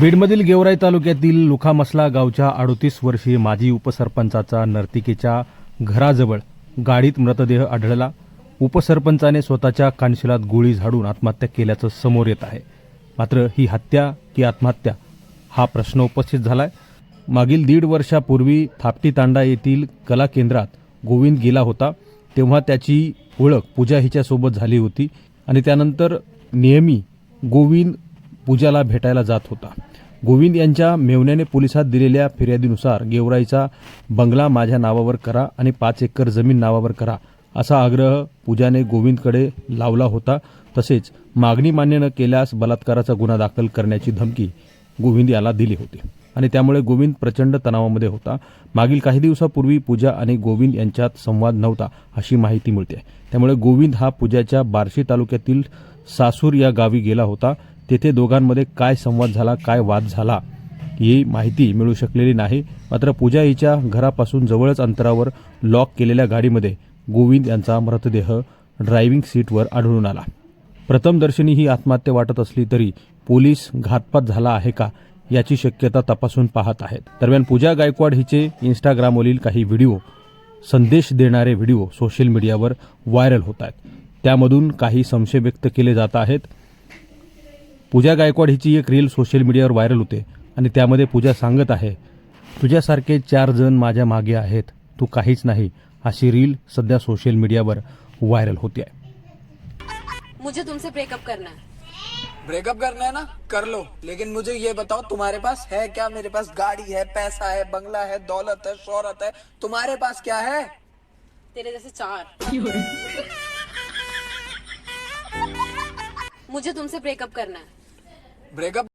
बीडमधील गेवराई तालुक्यातील लुखामसला गावच्या अडोतीस वर्षीय माजी उपसरपंचाचा नर्तिकेच्या घराजवळ गाडीत मृतदेह आढळला. उपसरपंचाने स्वतःच्या कानशिलात गोळी झाडून आत्महत्या केल्याचं समोर येत आहे. मात्र ही हत्या की आत्महत्या हा प्रश्न उपस्थित झाला आहे मागील दीड वर्षापूर्वी थापटी तांडा येथील कला केंद्रात गोविंद गेला होता. तेव्हा त्याची ओळख पूजा हिच्यासोबत झाली होती आणि त्यानंतर नेहमी गोविंद पूजाला भेटायला जात होता. गोविंद यांच्या मेवण्याने पोलिसात दिलेल्या फिर्यादीनुसार गेवराईचा बंगला माझ्या नावावर करा आणि पाच एकर जमीन नावावर करा असा आग्रह पूजाने गोविंदकडे लावला होता. तसेच मागणी मान्य न केल्यास बलात्काराचा गुन्हा दाखल करण्याची धमकी गोविंद याला दिली होती. आणि त्यामुळे गोविंद प्रचंड तणावामध्ये होता. मागील काही दिवसापूर्वी पूजा आणि गोविंद यांच्यात संवाद नव्हता अशी माहिती मिळते. त्यामुळे गोविंद हा पूजाच्या बार्शी तालुक्यातील सासूर या गावी गेला होता. तेथे दोघांमध्ये काय संवाद झाला काय वाद झाला ही माहिती मिळू शकलेली नाही. मात्र पूजा हिच्या घरापासून जवळच अंतरावर लॉक केलेल्या गाडीमध्ये गोविंद यांचा मृतदेह ड्रायव्हिंग सीटवर आढळून आला. प्रथमदर्शनी ही आत्महत्या वाटत असली तरी पोलीस घातपात झाला आहे का याची शक्यता तपासून पाहत आहेत. दरम्यान पूजा गायकवाड हिचे इंस्टाग्रामवरील काही व्हिडिओ संदेश देणारे व्हिडिओ सोशल मीडियावर व्हायरल होत आहेत. त्यामधून काही संशय व्यक्त केले जात आहेत. पूजा गायकवाड हिची एक रील सोशल मीडियावर व्हायरल होते आणि त्यामध्ये पूजा सांगत आहे तुझ्यासारखे चार जण माझ्या मागे आहेत तू काहीच नाही अशी रील सध्या सोशल मीडियावर व्हायरल होते आहे. मुझे तुमसे ब्रेकअप करना है। ब्रेकअप करना है ना? कर लो। लेकिन मुझे ये बताओ तुम्हारे पास है क्या? मेरे पास गाड़ी है पैसा है बंगला है दौलत है शोहरत है। तुम्हारे पास क्या है? तेरे जैसे चार। मुझे तुमसे ब्रेकअप करना है। ब्रेकअप